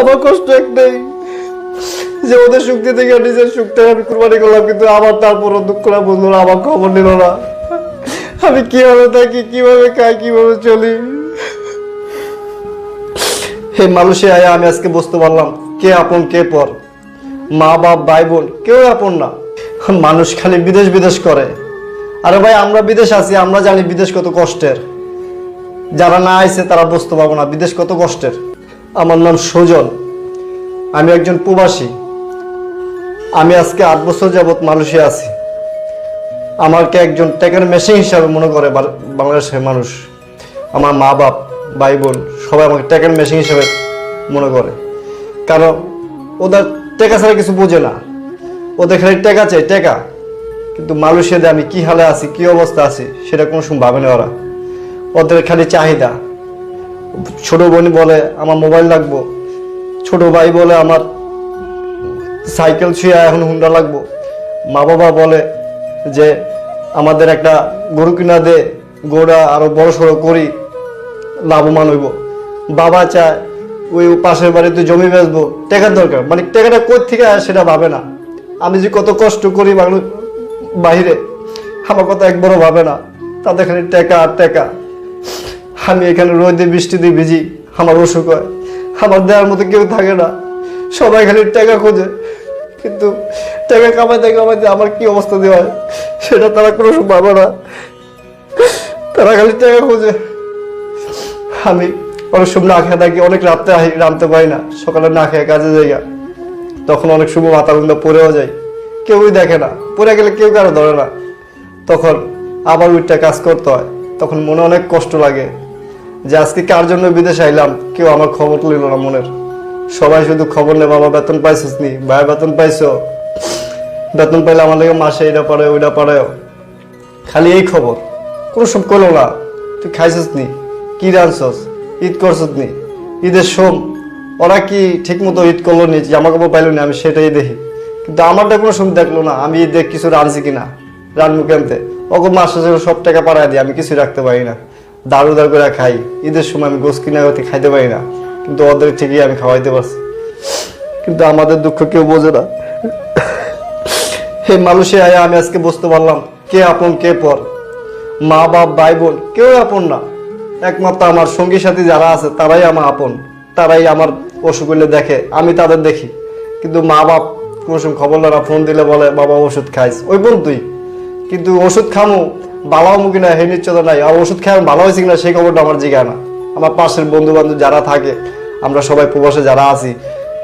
আমার কষ্ট একটাই যে ওদের সুখ দিতে গিয়ে নিজের সুখটা আমি কুরবানি করলাম, কিন্তু আমার তারপরও দুঃখটা বুঝলো না আমার খবর নিল না। আমি কীভাবে থাকি, কীভাবে খাই, কীভাবে চলি? হে মানুষে, আয়া, আমি আজকে বুঝতে পারলাম, কে আপন, কে পর। মা, বাপ, ভাই, বোন, কেউ আপন না। মানুষ খালি বিদেশ বিদেশ করে। আরে ভাই, আমরা বিদেশ আছি, আমরা জানি বিদেশ কত কষ্টের। যারা না আইছে, তারা বুঝতে পারব না, বিদেশ কত কষ্টের। আমার নাম সুজন। আমি একজন প্রবাসী। আমি আজকে আট বছর যাবৎ মানুষে আছি। আমাকে একজন টেকের মেশিন হিসাবে মনে করে বাংলাদেশের মানুষ। আমার মা বাপ, ভাই বোন, সবাই আমাকে টেকের মেশিন হিসাবে মনে করে। কারণ ওদের টেকা ছাড়া কিছু বোঝে না। ওদের খালি টেকা চাই, টেকা। কিন্তু মালয়েশিয়াতে আমি কি হালে আছি, কি অবস্থা আছি, সেটা কোনো সময় ভাবে না ওরা। ওদের খালি চাহিদা। ছোট বোন বলে আমার মোবাইল লাগবো। ছোট ভাই বলে আমার সাইকেল ছুঁয়ে এখন হুন্ডা লাগবো। মা বাবা বলে যে, আমাদের একটা গরু কিনা দে, গরুটা আরও বড় সড়ো করি, লাভবান হইব। বাবা চায়, ওই পাশের বাড়িতে জমি বেচবো। টাকার দরকার। মানে টাকাটা কোথ থেকে আসে সেটা ভাবে না। আমি যে কত কষ্ট করি বাংলা বাহিরে, আমার কথা একবারও ভাবে না। তাদের খালি টাকা আর টাকা। আমি এখানে রোদে বৃষ্টিতে ভিজি, আমার অসুখ হয়। আমার দেওয়ার মতো কেউ থাকে না। সবাই খালি টাকা খোঁজে। কিন্তু টাকা কামাইতে কামাইতে আমার কি অবস্থা দেওয়া হয়? সেটা তারা কোনো সময় ভাবে না। তারা খালি টাকা খোঁজে। আমি অনেক সময় না খেয়ে থাকি, অনেক রাত্রে রামতে পারি না। সকালে না খেয়ে কাজে যাই। তখন অনেক সময় মাথা গুন্দা পড়েও যায়। কেউই দেখে না। পড়ে গেলে কেউ কারও ধরে না। তখন আবার ওইটা কাজ করতে হয়। তখন মনে অনেক কষ্ট লাগে। যে আজকে কার জন্য বিদেশে আইলাম? কেউ আমার খবর তুলিল না মনের। সবাই শুধু খবর নেই বাবা বেতন পাইছিস নি? ভাই, বেতন পাইছো। বেতন পাইলে আমার লেগে মাসে এটা পড়ে ওইটা পড়ে খালি এই খবর? কোনো সব করল না। তুই খাইছিস নি? কি রানছস ঈদ করছিস নি? ঈদের সোম। ওরা কি ঠিক মতো ঈদ করল নি? জামা কাপড় পাইলো না, আমি সেটাই দেখি। কিন্তু আমারটা কোনো সময় দেখল না। আমি ঈদে কিছু রানছি কিনা? রানবো কেনতে ওকে মাস সব টাকা পাঠায় দিই, আমি কিছু রাখতে পারি না। দারু দারু করে খাই। ঈদের সময় আমি গোস কিনা হতে খাইতে পারি না। কিন্তু ওদের ঠিকই আমি খাওয়াইতে পারছি। কিন্তু আমাদের দুঃখ কেউ বোঝে না। হে মানুষে, আয়া আমি আজকে বুঝতে পারলাম কে আপন, কে পর। মা, বাপ, ভাই, বোন কেউ আপন না। একমাত্র আমার সঙ্গী সাথী যারা আছে, তারাই আমার আপন। তারাই আমার অসুখ হলে দেখে, আমি তাদের দেখি। কিন্তু মা, বাপ, কোনো সময় খবর না ফোন দিলে বলে, বাবা, ওষুধ খাইস। ওই বোন তুই। কিন্তু ওষুধ খামু ভালো হমু কিনা হে নিশ্চয়তা নাই আর ওষুধ খেয়ে ভালো হয়েছে কিনা সেই খবরটা আমার জিগায় না। আমার পাশের বন্ধু বান্ধব যারা থাকে, আমরা সবাই প্রবাসে যারা আছি,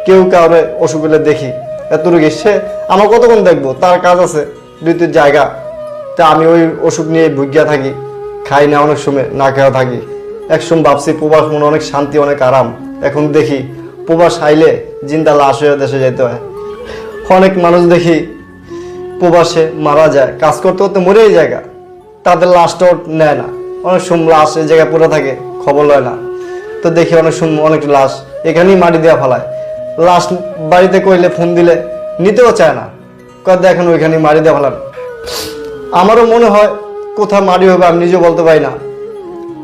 কেউ কাউরে অসুখ হলে দেখি এতটুকু সে আমার কতক্ষণ দেখব? তার কাজ আছে দুই তিন জায়গা। তা আমি ওই অসুখ নিয়ে ভুগিয়া থাকি, খাই না অনেক সময়, না খেয়েও থাকি। একসময় ভাবছি, প্রবাস মনে অনেক শান্তি, অনেক আরাম। এখন দেখি, প্রবাস আইলে জিন্দা লাশ হয়ে দেশে যেতে হয়। অনেক মানুষ দেখি, প্রবাসে মারা যায়। কাজ করতে করতে মরেই জায়গা তাদের লাশটাও নেয় না। অনেক সময় লাশ এই জায়গায় পড়ে থাকে, খবর লয় না। তো দেখি অনেক সময় অনেক লাশ এখানেই মাটি দেওয়া ফেলায়। লাশ বাড়িতে কইলে ফোন দিলে, নিতেও চায় না। কয় দেখেন ওইখানেই মারি দেওয়া ফেলান। আমারও মনে হয় কোথায় মাটি হবে আমি নিজেও বলতে পারি না।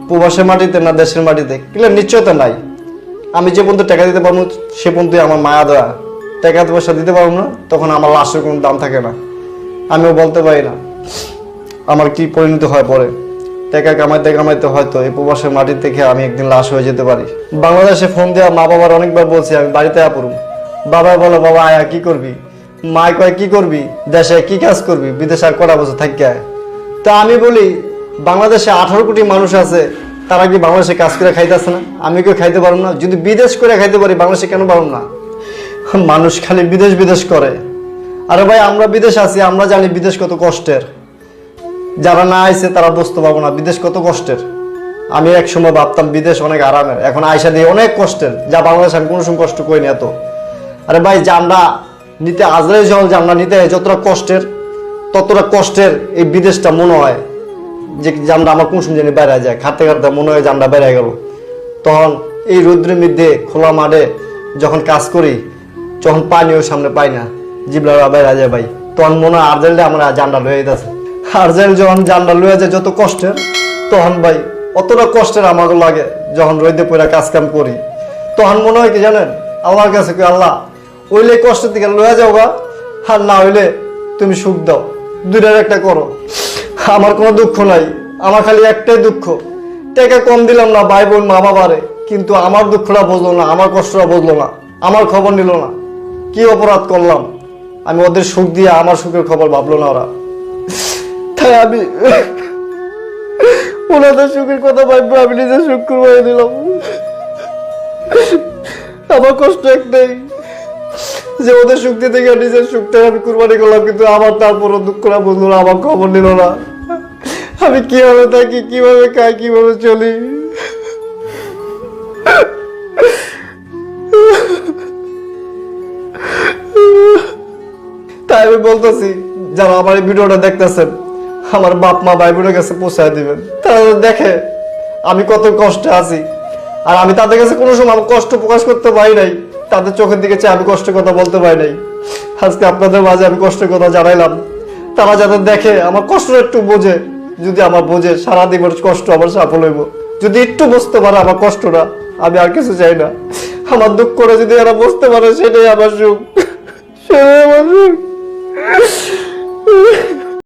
প্রবাসের মাটিতে না দেশের মাটিতে? কিংবা নিশ্চয়তা নাই। আমি যে পর্যন্ত টাকা দিতে পারব, সে পর্যন্ত আমার মায়া দেওয়া টাকা পয়সা দিতে পারব না, তখন আমার লাশের কোনো দাম থাকে না। আমিও বলতে পারি না। আমার কি পরিণত হয় পরে? টাকা কামাইতে কামাইতে হয়তো এই প্রবাসের মাটি থেকে আমি একদিন লাশ হয়ে যেতে পারি। বাংলাদেশে ফোন দেওয়া মা বাবার অনেকবার বলছি, আমি বাড়িতে আপুরুম বাবা বলো, বাবা, আয়া, কি করবি? মা কয়, কি করবি? দেশে কি কাজ করবি? বিদেশে আর কটা বছর থাকি তা আমি বলি, বাংলাদেশে আঠারো কোটি মানুষ আছে, তারা কি বাংলাদেশে কাজ করে খাইতেছে না? আমি কেউ খাইতে পারব না, যদি বিদেশ করে খাইতে পারি, বাংলাদেশে কেন পারব না? মানুষ খালি বিদেশ বিদেশ করে। আরে ভাই, আমরা বিদেশ আছি, আমরা জানি বিদেশ কত কষ্টের। যারা না আইছে, তারা বুঝতে পারব না। বিদেশ কত কষ্টের? আমি এক সময় ভাবতাম, বিদেশ অনেক আরামের। এখন আয়সা দিয়ে অনেক কষ্টের। যা বাংলাদেশ আমি কোনো সময় কষ্ট করিনি এত। আরে ভাই জানরা নিতে আজরাই জল জানরা নিতে যতটা কষ্টের, ততটা কষ্টের এই বিদেশটা মনে হয় যে জানরা আমার কোন সময় জানি যায়। খাটতে খাটতে মনে হয় জানরা বেড়ে গেল। তখন এই রৌদ্রের মধ্যে, খোলা মাঠে যখন কাজ করি যখন পানিও সামনে পাই না। জিবলা বেড়ে যায় ভাই। তখন মনে হয় আর্জেন্টে আমরা জানডা লয়ে যেতেছে আর্জেন্ট যখন জানডা লয়ে যায় যত কষ্টের, তখন ভাই অতটা কষ্টের আমাকে লাগে যখন রোদে পড়ে কাজ কাম করি। তখন মনে হয় কি জানেন? আল্লাহর কাছে কি আল্লাহ, ওইলে কষ্টের থেকে লয়ে যাও গা, আর না হইলে তুমি সুখ দাও। দুইটার একটা করো। আমার কোনো দুঃখ নাই, আমার খালি একটাই দুঃখ। টাকা কম দিলাম না, ভাই বোন, মা বাবারে, কিন্তু আমার দুঃখটা বুঝলো না, আমার কষ্টটা বুঝলো না, আমার খবর নিল না। কি অপরাধ করলাম? আমি ওদের সুখ দিয়ে আমার সুখের খবর ভাবলো না ওরা। তাই আমি ওনাদের সুখের কথা ভাববো, আমি নিজের সুখ কুরবানি দিলাম। আমার কষ্ট একটাই যে ওদের দিতে গিয়ে নিজের সুখটা আমি কুরবানি করলাম, কিন্তু আমার তারপরও বুঝলো না আমার খবর নিল না। আমি কীভাবে থাকি, কীভাবে খাই, কীভাবে চলি? তাই আমি বলতেছি, যারা আমার এই ভিডিওটা দেখতেছেন আমার বাপ মা ভাই বোনের কাছে পৌঁছায় দিবেন। তারা দেখে আমি কত কষ্টে আছি। আর আমি তাদের কাছে কোনো সময় আমার কষ্ট প্রকাশ করতে পারি নাই। তাদের চোখের দিকে চেয়ে আমি কষ্টের কথা বলতে পারি নাই। আজকে আপনাদের মাঝে আমি কষ্টের কথা জানাইলাম। তারা যাতে দেখে আমার কষ্ট একটু বোঝে, যদি আমার বোঝে সারা দিনের কষ্ট আমার সাফল হইব। যদি একটু বুঝতে পারে আমার কষ্টটা, আমি আর কিছু চাই না। আমার দুঃখ করে যদি এরা বুঝতে পারে, সেটাই আমার সুখ। সেটাই আমার সুখ।